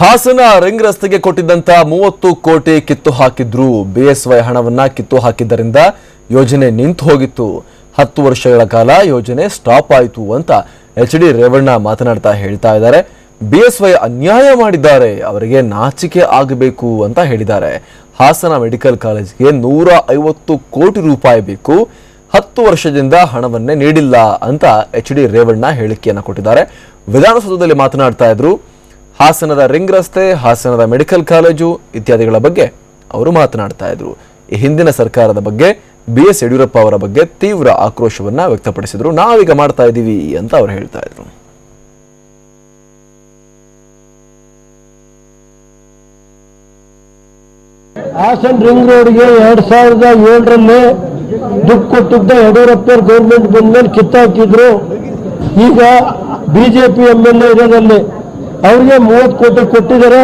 Hassan ring ರಸ್ತೆಗೆ ಕೊಟ್ಟಿದ್ದಂತ ಮೂವತ್ತು ಕೋಟಿ ಕಿತ್ತು ಹಾಕಿದ್ರು. ಬಿಎಸ್ವೈ ಹಣವನ್ನ ಕಿತ್ತು ಹಾಕಿದ್ದರಿಂದ ಯೋಜನೆ ನಿಂತು ಹೋಗಿತ್ತು. ಹತ್ತು ವರ್ಷಗಳ ಕಾಲ ಯೋಜನೆ ಸ್ಟಾಪ್ ಆಯಿತು ಅಂತ ಎಚ್ ಡಿ ರೇವಣ್ಣ ಮಾತನಾಡ್ತಾ ಹೇಳ್ತಾ ಇದ್ದಾರೆ. ಬಿಎಸ್ವೈ ಅನ್ಯಾಯ ಮಾಡಿದ್ದಾರೆ. ಅವರಿಗೆ ನಾಚಿಕೆ ಆಗಬೇಕು ಅಂತ ಹೇಳಿದ್ದಾರೆ. ಹಾಸನ ಮೆಡಿಕಲ್ ಕಾಲೇಜ್ಗೆ ನೂರ ಐವತ್ತು ಕೋಟಿ ರೂಪಾಯಿ ಬೇಕು. ಹತ್ತು ವರ್ಷದಿಂದ ಹಣವನ್ನೇ ನೀಡಿಲ್ಲ ಅಂತ ಎಚ್ ಡಿ ರೇವಣ್ಣ ಹೇಳಿಕೆಯನ್ನು ಕೊಟ್ಟಿದ್ದಾರೆ. ವಿಧಾನಸೌಧದಲ್ಲಿ ಮಾತನಾಡ್ತಾ ಇದ್ರು. ಹಾಸನದ ರಿಂಗ್ ರಸ್ತೆ, ಹಾಸನದ ಮೆಡಿಕಲ್ ಕಾಲೇಜು ಇತ್ಯಾದಿಗಳ ಬಗ್ಗೆ ಅವರು ಮಾತನಾಡ್ತಾ ಇದ್ರು. ಈ ಹಿಂದಿನ ಸರ್ಕಾರದ ಬಗ್ಗೆ ಬಿ ಎಸ್ ಯಡಿಯೂರಪ್ಪ ಅವರ ಬಗ್ಗೆ ತೀವ್ರ ಆಕ್ರೋಶವನ್ನ ವ್ಯಕ್ತಪಡಿಸಿದ್ರು. ನಾವೀಗ ಮಾಡ್ತಾ ಇದ್ದೀವಿ ಅಂತ ಅವರು ಹೇಳ್ತಾ ಇದ್ರು. ಹಾಸನ್ ರಿಂಗ್ ರೋಡ್ಗೆ ಎರಡ್ ಸಾವಿರದ ಏಳರಲ್ಲಿ ದುಡ್ಡು ಕೊಟ್ಟಿದ್ದ ಯಡಿಯೂರಪ್ಪ ಗೌರ್ಮೆಂಟ್ ಬಂದ್ಮೇಲೆ ಕಿತ್ತಾಕಿದ್ರು. ಈಗ ಬಿಜೆಪಿ ಎಂ ಎಲ್ ಎ ಅವ್ರಿಗೆ ಮೂವತ್ತು ಕೋಟಿ ಕೊಟ್ಟಿದ್ದಾರೆ.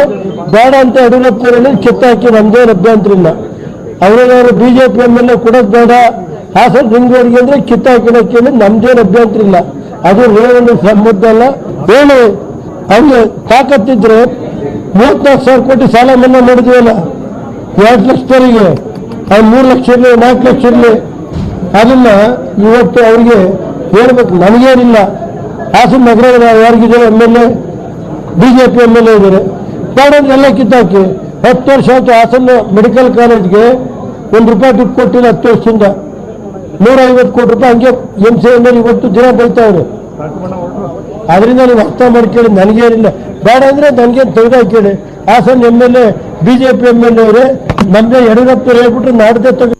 ಬೇಡ ಅಂತ ಯಡಿಯೂರಪ್ಪರಲ್ಲಿ ಕಿತ್ತಾಕಿ ನಮ್ದೇ ಅಭ್ಯಂತರ ಇಲ್ಲ ಅವ್ರಿಗವರು ಬಿಜೆಪಿ ಎ ಕೊಡೋದು ಬೇಡ. ಹಾಸನ ನಿಮ್ಗೆ ಅಂದ್ರೆ ಕಿತ್ತಾಕಿಡಕ್ಕೆ ನಮ್ದೇನು ಅಭ್ಯಂತರ ಇಲ್ಲ ಅದು ರೇವಣ್ಣ ಸಂಬಂಧ ಅಲ್ಲ. ಹೇಳಿ, ಅವ್ರಿಗೆ ತಾಕತ್ತಿದ್ರೆ ಮೂವತ್ನಾಲ್ಕು ಸಾವಿರ ಕೋಟಿ ಸಾಲ ಮನ್ನಾ ಮಾಡಿದ್ವಲ್ಲ? ಎರಡು ಲಕ್ಷದವರಿಗೆ ಅವ್ರು ಮೂರು ಲಕ್ಷ ಇರಲಿ, ನಾಲ್ಕು ಲಕ್ಷ ಇರಲಿ. ಅದನ್ನ ಇವತ್ತು ಅವ್ರಿಗೆ ಹೇಳ್ಬೇಕು. ನನಗೇನಿಲ್ಲ ಹಾಸನ ನಗರ ಯಾರಿಗಿದೆ M L A B J P M L A ಇದ್ದಾರೆ ಎಲ್ಲ ಕಿತ್ತಾಕಿ ಹತ್ತು ವರ್ಷ ಆಯಿತು ಹಾಸನ ಮೆಡಿಕಲ್ ಕಾಲೇಜ್ಗೆ ಒಂದು ರೂಪಾಯಿ ದುಡ್ಡು ಕೊಟ್ಟಿಲ್ಲ ಹತ್ತು ವರ್ಷದಿಂದ. ನೂರ ಐವತ್ತು ಕೋಟಿ ರೂಪಾಯಿ ಹಂಗೆ ಎಂ ಸಿ ಎಂ ಎಲ್ ಇವತ್ತು ದಿನ ಬೈತಾವ್ರೆ ಅದರಿಂದ ನೀವು ಅರ್ಥ ಮಾಡ್ಕೊಳ್ಳಿ ನನಗೇನಿಲ್ಲ ಬೇಡ ಅಂದ್ರೆ ನನಗೆ ತೆಗೆದಾಕೇಳಿ Hassan M L A B J P M L A ಅವರೇ ನಮ್ಮದೇ ಯಡಿಯೂರಪ್ಪ ಹೇಳ್ಬಿಟ್ರೆ ನಾಡ್ದೆ ತೆಗೆ